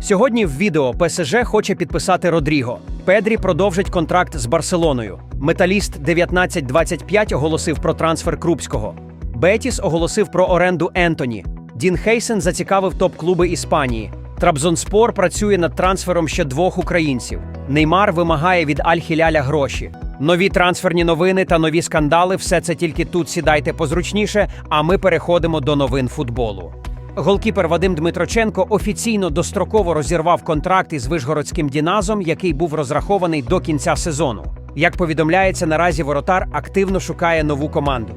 Сьогодні в відео ПСЖ хоче підписати Родріго. Педрі продовжить контракт з Барселоною. Металіст 1925 оголосив про трансфер Крупського. Бетіс оголосив про оренду Ентоні. Дін Хейсен зацікавив топ-клуби Іспанії. Трабзонспор працює над трансфером ще двох українців. Неймар вимагає від Аль-Хіляля гроші. Нові трансферні новини та нові скандали все це тільки тут сідайте позручніше, а ми переходимо до новин футболу. Голкіпер Вадим Дмитроченко офіційно достроково розірвав контракт із вишгородським Діназом, який був розрахований до кінця сезону. Як повідомляється, наразі воротар активно шукає нову команду.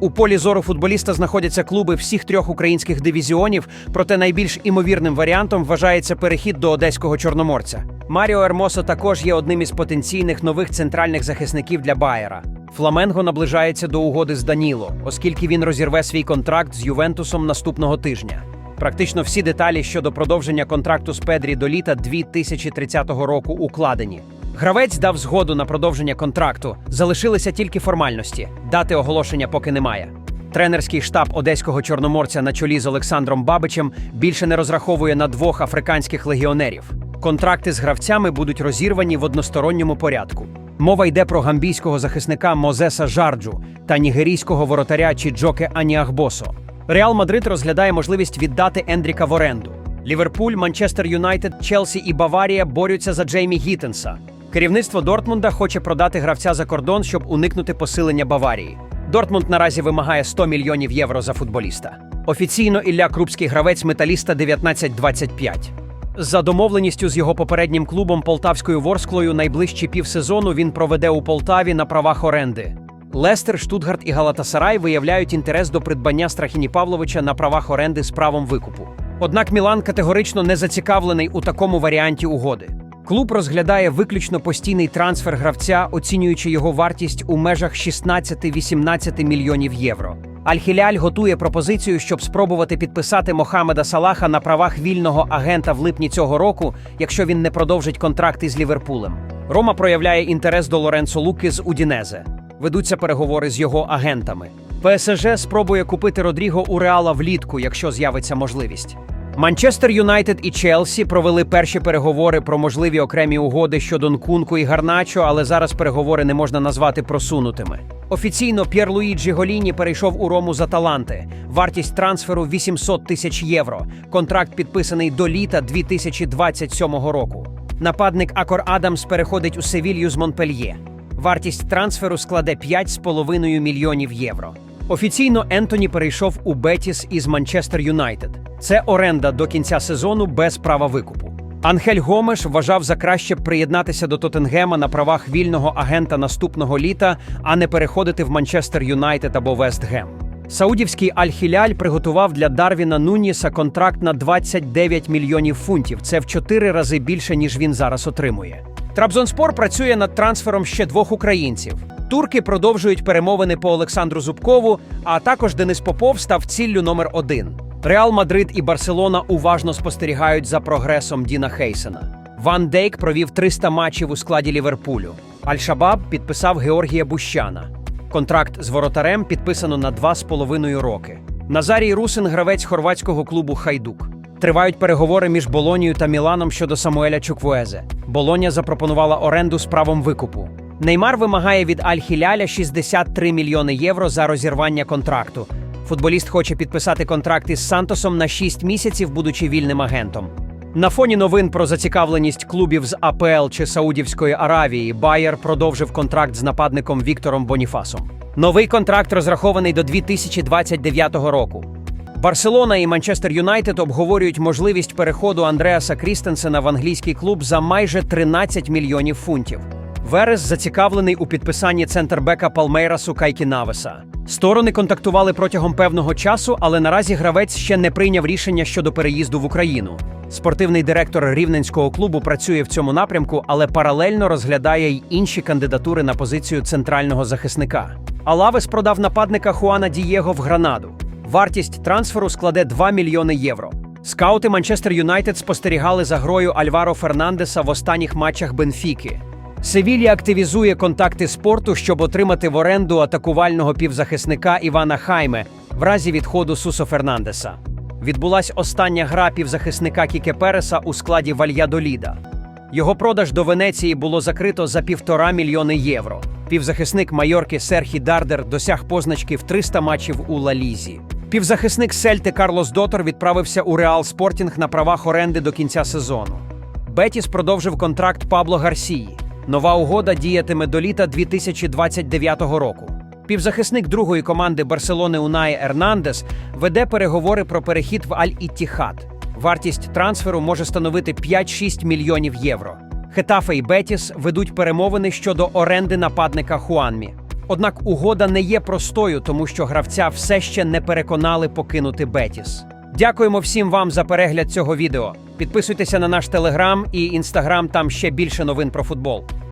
У полі зору футболіста знаходяться клуби всіх трьох українських дивізіонів, проте найбільш імовірним варіантом вважається перехід до одеського чорноморця. Маріо Ермосо також є одним із потенційних нових центральних захисників для Байера. Фламенго наближається до угоди з Даніло, оскільки він розірве свій контракт з Ювентусом наступного тижня. Практично всі деталі щодо продовження контракту з Педрі до літа 2030 року укладені. Гравець дав згоду на продовження контракту. Залишилися тільки формальності. Дати оголошення поки немає. Тренерський штаб одеського чорноморця на чолі з Олександром Бабичем більше не розраховує на двох африканських легіонерів. Контракти з гравцями будуть розірвані в односторонньому порядку. Мова йде про гамбійського захисника Мозеса Жарджу та нігерійського воротаря Чіджоке Аніахбосо. Реал Мадрид розглядає можливість віддати Ендріка в оренду. Ліверпуль, Манчестер Юнайтед, Челсі і Баварія борються за Джеймі Гіттенса. Керівництво Дортмунда хоче продати гравця за кордон, щоб уникнути посилення Баварії. Дортмунд наразі вимагає 100 мільйонів євро за футболіста. Офіційно Ілля Крупський гравець металіста 1925. За домовленістю з його попереднім клубом Полтавською Ворсклою найближчі півсезону він проведе у Полтаві на правах оренди. Лестер, Штутгарт і Галатасарай виявляють інтерес до придбання Страхіні Павловича на правах оренди з правом викупу. Однак Мілан категорично не зацікавлений у такому варіанті угоди. Клуб розглядає виключно постійний трансфер гравця, оцінюючи його вартість у межах 16-18 мільйонів євро. Аль-Хіляль готує пропозицію, щоб спробувати підписати Мохамеда Салаха на правах вільного агента в липні цього року, якщо він не продовжить контракт із Ліверпулем. Рома проявляє інтерес до Лоренцо Луки з Удінезе. Ведуться переговори з його агентами. ПСЖ спробує купити Родріго у Реала влітку, якщо з'явиться можливість. Манчестер Юнайтед і Челсі провели перші переговори про можливі окремі угоди щодо Нкунку і Гарначо, але зараз переговори не можна назвати просунутими. Офіційно П'єр Луїджі Голіні перейшов у Рому за таланти. Вартість трансферу 800 тисяч євро. Контракт підписаний до літа 2027 року. Нападник Акор Адамс переходить у Севілью з Монпельє. Вартість трансферу складе 5,5 мільйонів євро. Офіційно Ентоні перейшов у Бетіс із Манчестер Юнайтед. Це оренда до кінця сезону без права викупу. Анхель Гомеш вважав за краще приєднатися до Тоттенгема на правах вільного агента наступного літа, а не переходити в Манчестер Юнайтед або Вестгем. Саудівський Аль-Хіляль приготував для Дарвіна Нуніса контракт на 29 мільйонів фунтів. Це в чотири рази більше, ніж він зараз отримує. Трабзонспор працює над трансфером ще двох українців. Турки продовжують перемовини по Олександру Зубкову, а також Денис Попов став ціллю номер один. Реал Мадрид і Барселона уважно спостерігають за прогресом Діна Хейсена. Ван Дейк провів 300 матчів у складі Ліверпулю. Аль-Шабаб підписав Георгія Бущана. Контракт з воротарем підписано на 2,5 роки. Назарій Русин гравець хорватського клубу Хайдук. Тривають переговори між Болонією та Міланом щодо Самуеля Чуквуезе. Болоня запропонувала оренду з правом викупу. Неймар вимагає від Аль-Хіляля 63 мільйони євро за розірвання контракту. Футболіст хоче підписати контракт із Сантосом на 6 місяців, будучи вільним агентом. На фоні новин про зацікавленість клубів з АПЛ чи Саудівської Аравії Байер продовжив контракт з нападником Віктором Боніфасом. Новий контракт розрахований до 2029 року. Барселона і Манчестер Юнайтед обговорюють можливість переходу Андреаса Крістенсена в англійський клуб за майже 13 мільйонів фунтів. Верес зацікавлений у підписанні центрбека Палмейрасу Кайкі Навеса. Сторони контактували протягом певного часу, але наразі гравець ще не прийняв рішення щодо переїзду в Україну. Спортивний директор рівненського клубу працює в цьому напрямку, але паралельно розглядає й інші кандидатури на позицію центрального захисника. Алавес продав нападника Хуана Дієго в Гранаду. Вартість трансферу складе 2 мільйони євро. Скаути Манчестер Юнайтед спостерігали за грою Альваро Фернандеса в останніх матчах Бенфіки. Севілія активізує контакти спорту, щоб отримати в оренду атакувального півзахисника Івана Хайме в разі відходу Сусо Фернандеса. відбулась остання гра півзахисника Кіке Переса у складі Вальядоліда. Його продаж до Венеції було закрито за півтора мільйони євро. Півзахисник Майорки Серхі Дардер досяг позначки в 300 матчів у Ла Лізі. Півзахисник Сельти Карлос Дотор відправився у Реал Спортінг на правах оренди до кінця сезону. Бетіс продовжив контракт Пабло Гарсії. Нова угода діятиме до літа 2029 року. Півзахисник другої команди Барселони Унай Ернандес веде переговори про перехід в Аль-Іттіхад. Вартість трансферу може становити 5-6 мільйонів євро. Хетафе і Бетіс ведуть перемовини щодо оренди нападника Хуанмі. Однак угода не є простою, тому що гравця все ще не переконали покинути Бетіс. Дякуємо всім вам за перегляд цього відео. Підписуйтеся на наш телеграм і інстаграм, там ще більше новин про футбол.